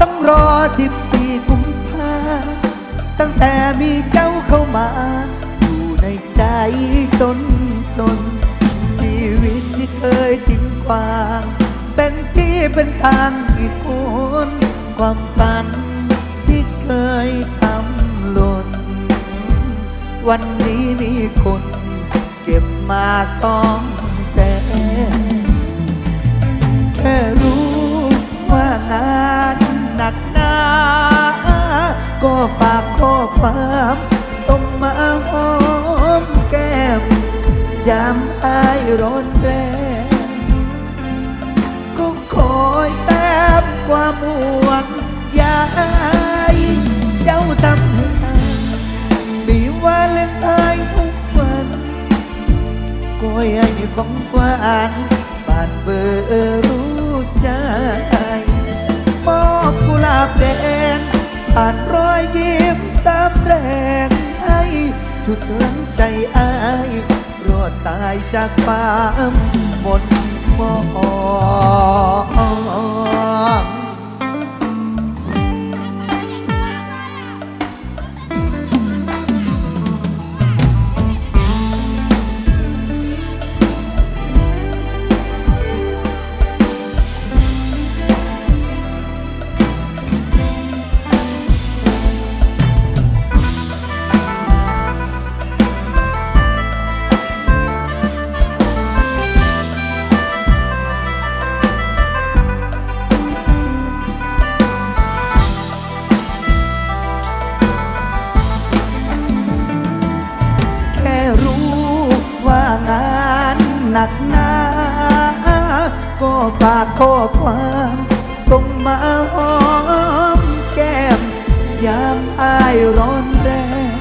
ต้องรอสิบสี่กุมภาตั้งแต่มีเจ้าเข้ามา อยู่ในใจจนจน ชีวิตที่เคยทิ้งควาง เป็นที่เป็นทางอีกคนความฝันที่เคยทำหล่น วันนี้มีคนเก็บมาสองแสนแค่รู้ว่างานหนั ก็ฝากข้อความส่งมาหอมแก้ม ยามอายร้อนแรงก็คอยแต้มความห่วงใยเจ้าทำให้อายมีวาเล่นไทน์ทุกวันก็ให้ของหวานบานเบอร์รู้ อบกุหลาบแดนผ่านรอยยิ้มตามแรงให้ชุดหลังใจอายรอดตายจากความหมดมอง ก็ฝากข้อความส่งมาหอมแก้ม ยามอายร้อนแรง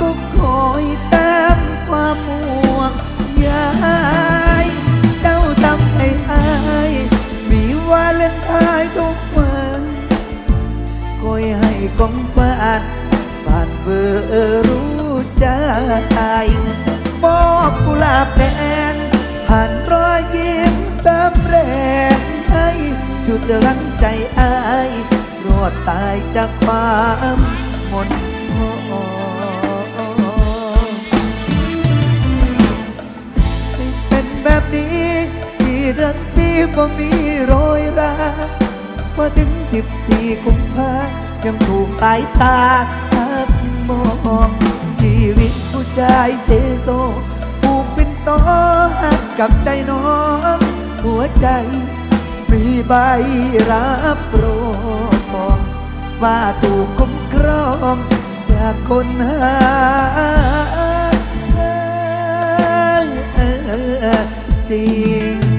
ก็คอยต้มความห่วงใยเจ้าทำให้อายมีวาเลนไทน์ทุกวันคอยให้ของบ้านบ้านเบอร์รู้ใจมอบกุหลาบแดง ผ่านรอยยิ้มตามแรงให้ชุดรังใจอายรอดตายจากความหมดหวังเป็นแบบนี้ที่เดือนปีก็มีโรยราพอถึงสิบสี่กุมภายังถูกสายตาทักมองชีวิตผู้ชายเซโซ นต่อหักกับใจน้องหัวใจ มีใบรับรองว่าถูกคุ้มครองจากคนหาจริง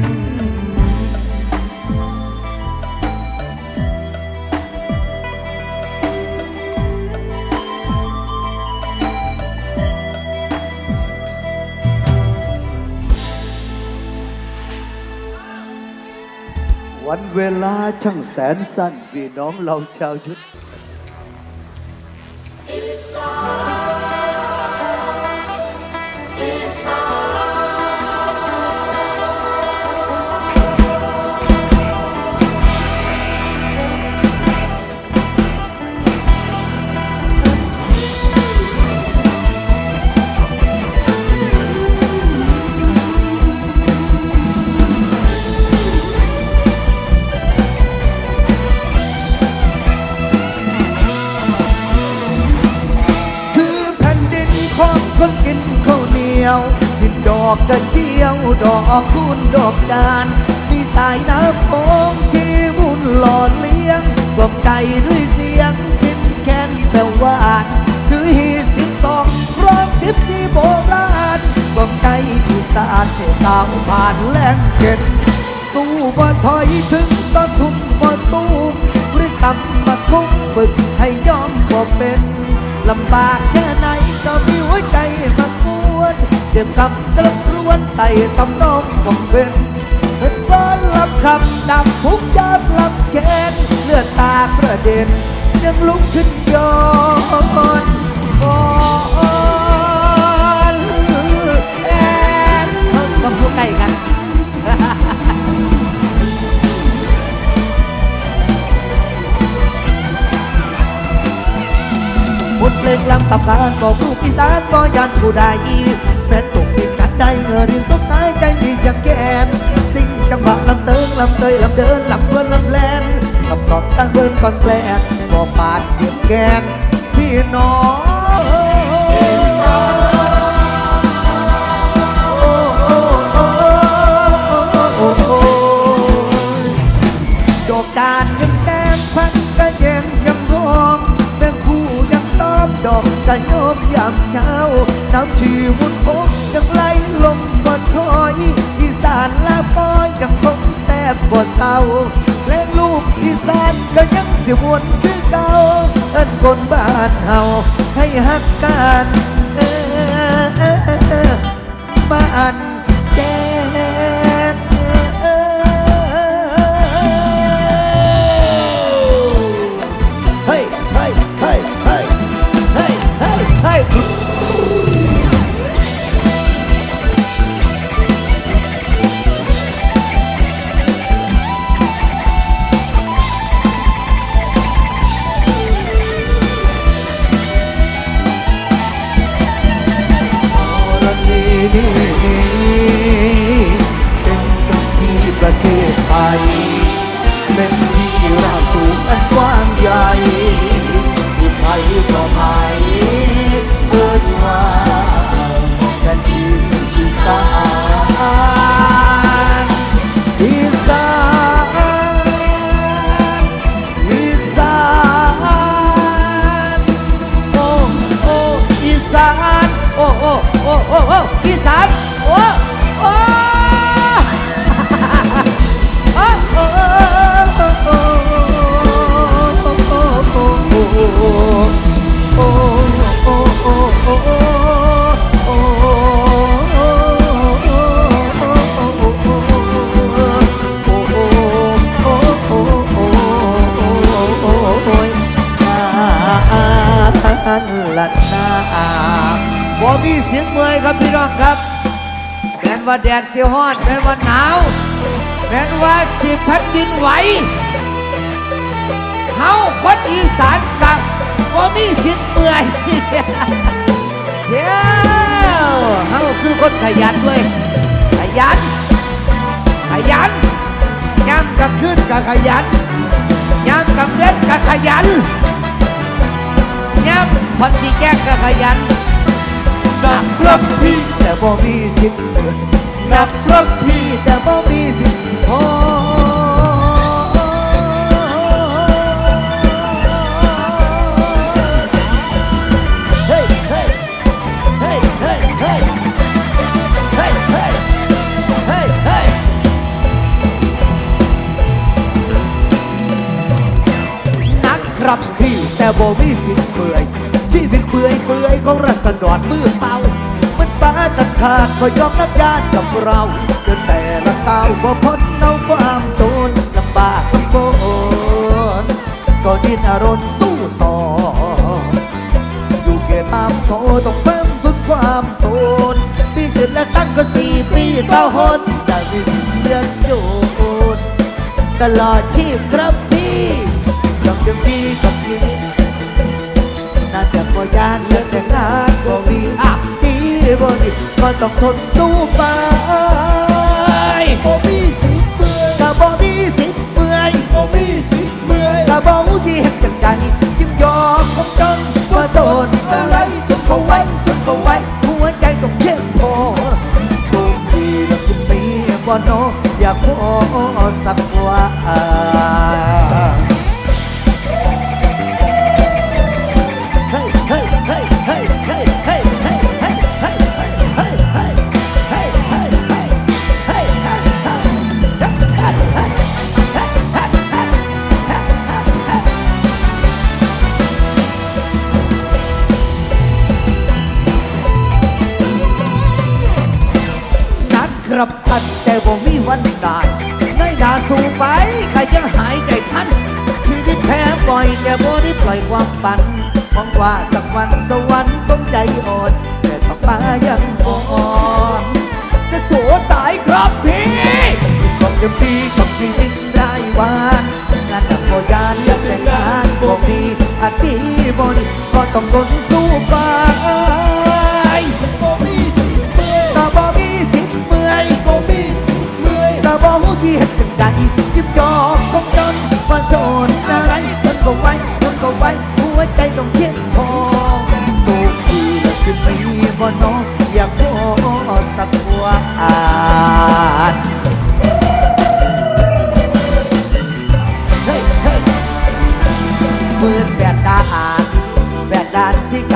วันเวลาช่างแสนสั้นพี่น้องเราชาวยุทธ อกกระเจียว ดอกคูณดอกจานมีสายน้ำโขงที่มุนหล่อเลี้ยงกล่อมใจด้วยเสียงกินแค้นแปลหวานคือฮีสิบสองครองสิบที่โบราณกล่อมใจอีสานให้ตามผ่านแหลงเก็ดสู้บ่ถอยถึงต้นทุนบ่ตูมหรือกำมาคุ้มฝึกให้ยอมบ่เป็นลำบากแค่ไหนก็มีหัวใจมากวน เจ็บคำกลับกระวนใส่ตำนองของเป็นเป็นก้อนลับคำดำทุกยามลับแกนเลือดตากระเด็นยังลุกขึ้นย้อนก่อนแอนต้องพูดใกล้กันบทเพลงลำตับการบอกลูกอีสานบอยันผู้ใด แม่ตกติดกันได้เงอรียนต้องตายใจมีเสียงแกนสิ่งจังหวะลำเติงลำเตยลำเดินลำเพื่นลำแลนลำกอบตั้งเพื่อนก่อนแกลบอกปาดเสียงแกนพี่น้องามเช้าน้ำชีวุฒพงยังไหลลงบนคอยอีสานลาปอยยังคงแซ่บกว่าเศาแรงลูกอีสานก็ยังสิวนคือเก่าเอิ้นคนบ้านเฮาให้ฮักกันมาอัน สียงเมือยครับพี่น้องครับแม้นว่าแดดเสียวฮอดแม้นว่าหนาว แม้นว่าสิพัดดินไหวเฮาคนอีสานกับว่ามีสิทเมื่อยเฮ้ยเฮาคือคนขยันเว้ยขยัน ขยันย่ำกับขึ้นกับขยันย่ำกับเล่นกับขยันย่ำคนที่แก้กับขยัน นะครับพี่แต่บ่มีสิทธิ์เกิดนะครับพี่แต่บ่มีสิทธิ์พอบีแต่บ่มีสิทธิ์ สดอดเมื่อเป่ามันป้าตัดขาดก็ยอมรับญาติกับเราเดินแต่ละก้าวก็พ้นเอาความโจนลำบากโบนก็ดิ้นรนสู้ต่อ อยู่เกตามโทต้องเพิ่มทุนความโทนปีเสร็จและตั้งก็สี่ปีต่อหนจะมีเลืยกโจนตลอดชีพครับพี่ยังยังดีกับพี่ แต่พอยานเลือกแต่งานก็มีดีบ่ดีก็ต้องทนสู้ไปบ่มีสิทเมื่อยก็บ่มีสิทเมื่อยบ่มีสิทเมื่อยก็บ่รู้ที่เฮ็ดจังใดจึงยอมคงจนว่าโสดอะไรสุดเขาไว้สุดเขาไว้หัวใจต้องเข้มพอคงดีแล้วจะมีบ่อนอยากขอสักวัน ว่าสักวันสวรรค์ต้องใจอ่อนเกิดมาป้ายังอ่อนจะโสตายครับพี่บอกจะปีกับชีวิตรายวานงานหนักพอยานยากแต่งงานบอกดีอาตีบอดีก็ต้องทนสู้ไปแต่บอมีสิทธิ์เมื่อยแต่บอหูที่เห็นจังใจิ้มยอกของจนว่าโสดอะไรมันก็ไว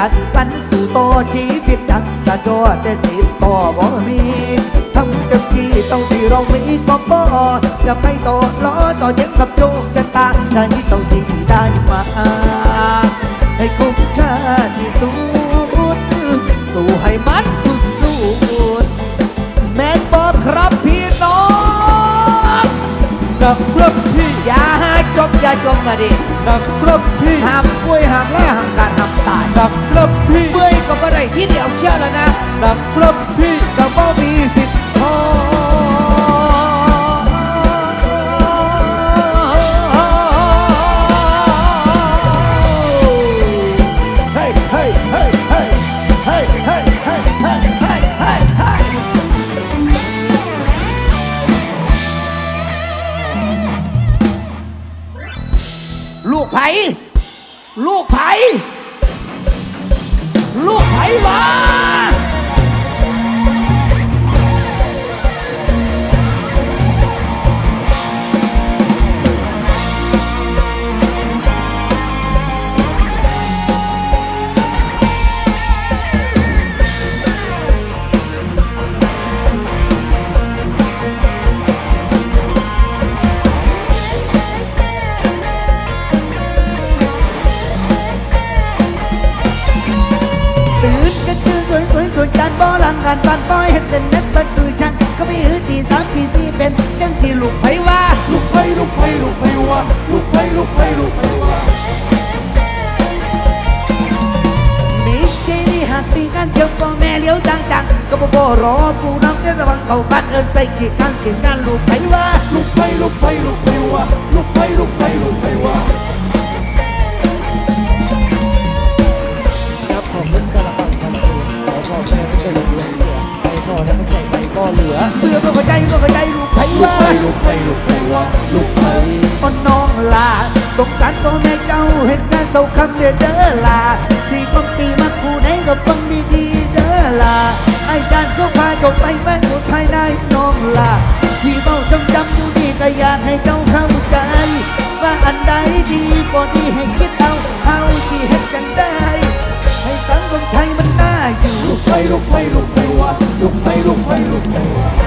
จักวันสู่โตจีวิตดังกระโดดได้สิดต่อบ่มีทำเต็มที่ต้องที่เรามีก็พอจะไปต่อล้อต่อเย็บกับโจกชะตาได้ต้องที่ได้มาให้คุ้มค่าที่สุด สู่ให้มันสุดสุดแม่บอกครับพี่น้องกับเพื่อน จจมมาดิหนักครับพี่หามป่วยหามแล่หามการหามตายหนักครับพี่เมื่อยก็บ่ได้ที่เดียวเชื่อแล้วนะหนักครับพี่ก็บ่มีสิั่งการปันป้อยเห็นเล่นเน็ตบันดูชันก็ม่หื้อที่สามที่สี่เป็นจังที่ลูกไปว่า ลูกไปลูกไปลูกไปว่าลูกไปลูกไปลูกไปว่ามีเจดีหักตีกันเกี่ยวกับแม่เลี้ยวต่างๆก็บ่บ่รอกูน้องเจ้ระวังเขาบ้านเอินใส่กี่ครั้งกี่งานลูกไปว่าลูกไปลูกไปลูกไปว่าลูกไปลูกไปลูกไปว่าครับผม เหลือเบื่อก็เข้าใจก็เข้าใจลูกไผ่ว่าลูกไผ่ลูกไผว่าลูกไผอ่อนน้องลาตกใจรพ่อแม่เจ้าเห็นงานเศร้าคำเด้อเด้อลาสี่องสี่มาคู่ไหนก็บังดีดีเด้อลาไอ้จานก็พาจบไปแม่สุดภายในน้องลาที่เฝ้าจำจำอยู่นี่ก็อยากให้เจ้าเข้าใจ ว่าอันใดดีบ่ดีให้คิดเอาเอาที่เห็นกันได้ ให้สังคมไทยมันได้ ไปลุกไปลุกไปวัดลุกไปลุกไปลุกไปวัด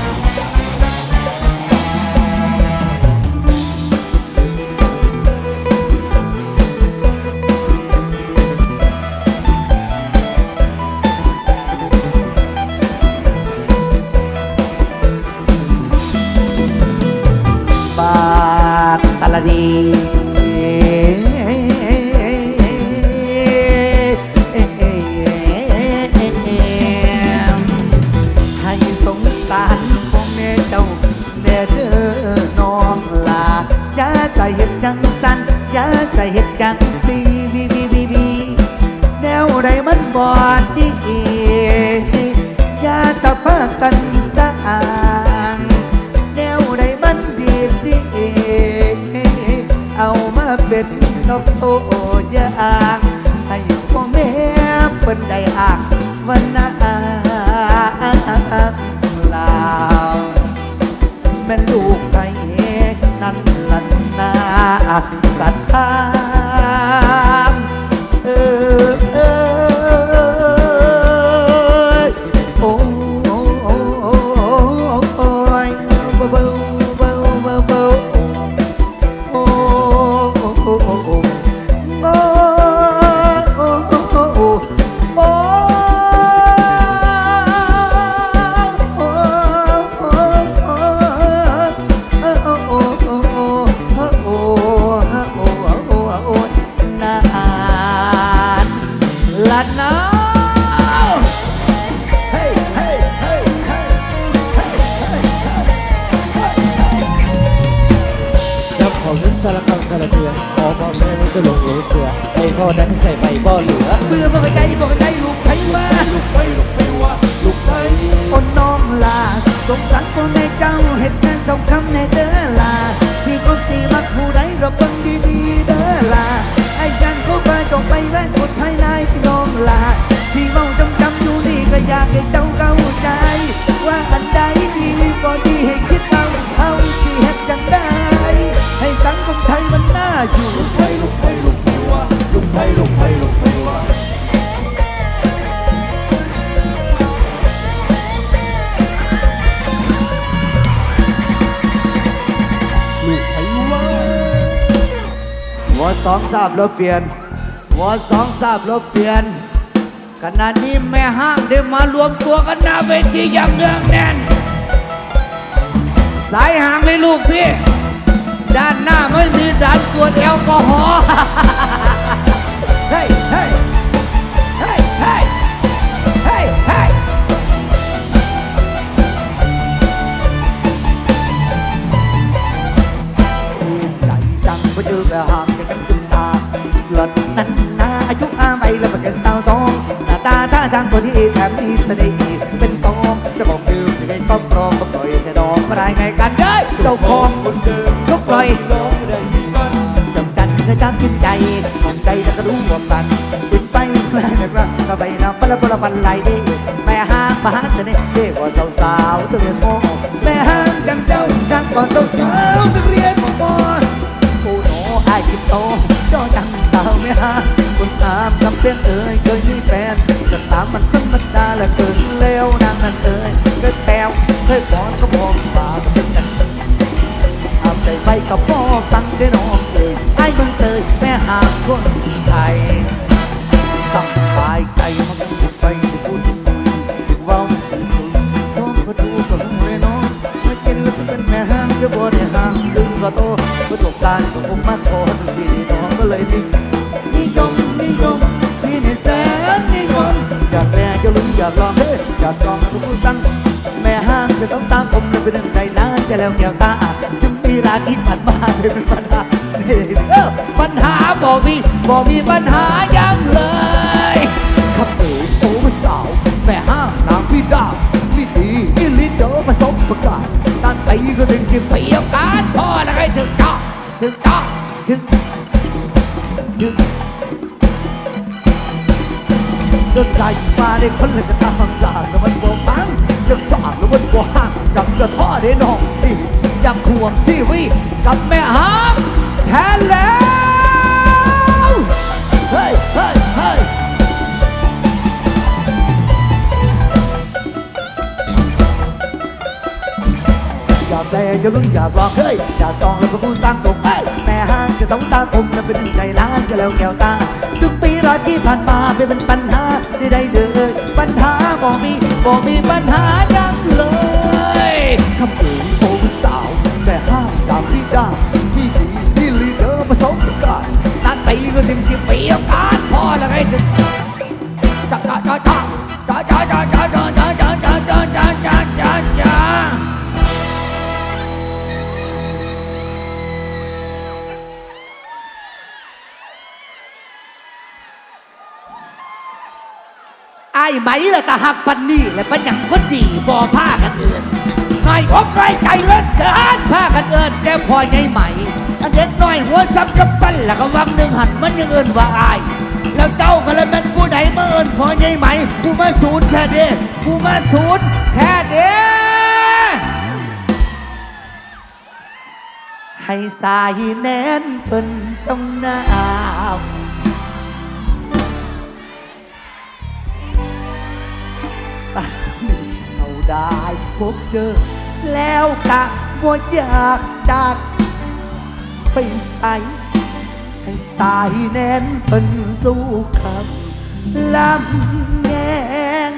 ทราบรถเปลี่ยนวอสองทราบรถเปลี่ยน ขณะนี้แม่ห้างได้มารวมตัวกันหน้าเวทีอย่างเนืองแน่น สายห่างเลยลูกพี่ ด้านหน้าไม่มีด่านตรวจแอลกอฮอล์เฮ้ยเฮ้ยเฮ้ยเฮ้ยเฮ้ยเฮ้ยใจจังมาเจอแบบห่าง ทางตัวที่แถมมีเสน่ห์เป็นตอมจะบอกดื่มไม่ได้ต้องปลอมก็ปล่อยแต่ดอกมาได้ไงกันเด้อเจ้าของคนเดิมก็ปล่อยร้องได้มีกันจำจันก็จำกินใจมองใจแล้วก็รู้ว่ามันติดไปแม่กรักก็ไปนำปละปละปันไหลด้แม่ห้างมหาเสน่ห์เด้กว่าสาวๆตัวเรียนโมแม่ห้างดังเจ้าดังกว่าสาว เพื่อนเอ่ยเคยมีแฟนแต่ตามมันธรรมดาและเกินเร็วนางนั้นเอ่ยเคยแปลวเคยบอนก็บอกมากเป็นกันเอาใจไปกับพ่อฟังได้น้องเอ่ยไอ้เบิ่งเตยแม่หาคนไทยสบายใจมันก็ไปพูดคุยเว้าคุยน้องก็ดูก็รู้เลยน้องมากินแล้วก็เป็นแม่ห้างจะบ่ได้ห้างดึงก็โตประสบการณ์ก็คงมาขอถึงที่น้องก็เลยนินิากลองเฮ้ยอยากลองทุกผู้ตั้งแม่ห้างจะต้องตามผมเลยเป็นหนึ่งใจล้านจะแล้วแก้วตาจึงมีราที่ผ่านมาเป็นปัญหาเออปัญหาบ่มีบ่มีปัญหายังเลยขับเอ๋ยโอ้สาวแม่ห้างนางพี่ดาวพี่ดีอิลิเดอร์ประสบการณ์ตั้งไปก็ถึงที่เปรียวการพอแล้วให้ถึงต่อถึงต่อถึงถึง ดินไกลมาได้คนเลยก็ตามสางแล้วมันบ่ฟังจะสางแล้วมันบ่ห่างจำจะท่อได้น้องนี่อยากควงซีวีกับแม่หางแทนแล้วเฮ้ยเฮ้ยเฮ้ยอย่ากแต่จะลุ้นอย่ากลองเฮ้ยอย่ากจองแล้วก็ผู้สร้างตรงไปแม่ ห้างจะต้องตามผมจะเป็นใจล้านจะแล้วแก้วตา ทุกปีรอดที่ผ่านมาไม่เป็นปัญหาใดๆเลยปัญหาบ่มีบ่มีปัญหายังเลยคำเอ่ยโอ้สาวแม่ห้างดามพี่ดาพี่ดีพี่ลีเดอร์ประสบการณ์ตัดปีก็ถึงที่เปียวการพอแล้วไงถึงจ้าจ้าจ้า ไหมล่ะตาหักปันนี่และปันหยังคนดีบ่ผ้ากันเอินไม่อกไรใจเลิศเกินผ้ากันเอินแต่พอไงไหมอันเด็กน้อยหัวซ้ำกับปั้นแล้วก็วังหนึ่งหันมันยังเอินว่าอาย แล้วเจ้าก็เลยเป็นผู้ใดมาเอินพอไงไหมกูมาสูนแค่เด้กูมาสูนแค่เด้ให้สายแน่นเปิ้นจงหนา ได้พบเจอ แล้วกะว่าอยากจากไปใส่ให้สายแน่นเป็นสู้คำลำแยง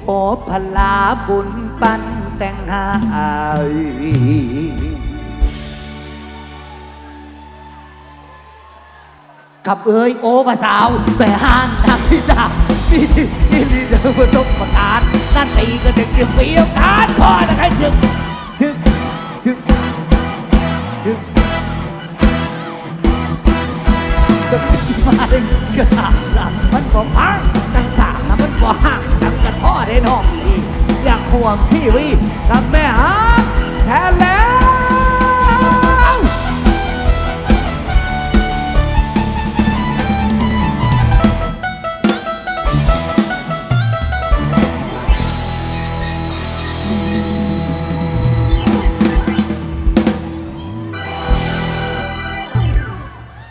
ขอพลาบุญปันแต่งหาย กับเอ้ยโอ้ภาสาวแม่ห้างทางที่ดามีที่ที่ลีเดอร์ประสบการณ์นั่นตีก็ถึงจะเฟี้ยวการพอแล้วใครถึงถึงถึกถึกก็มาได้กระถางสามมันก็พังตั้งสามนะมันก็ห่างตั้งกระท่อได้น้องดีอยากห่วงชีวิตกับแม่ฮักแทนแล้ว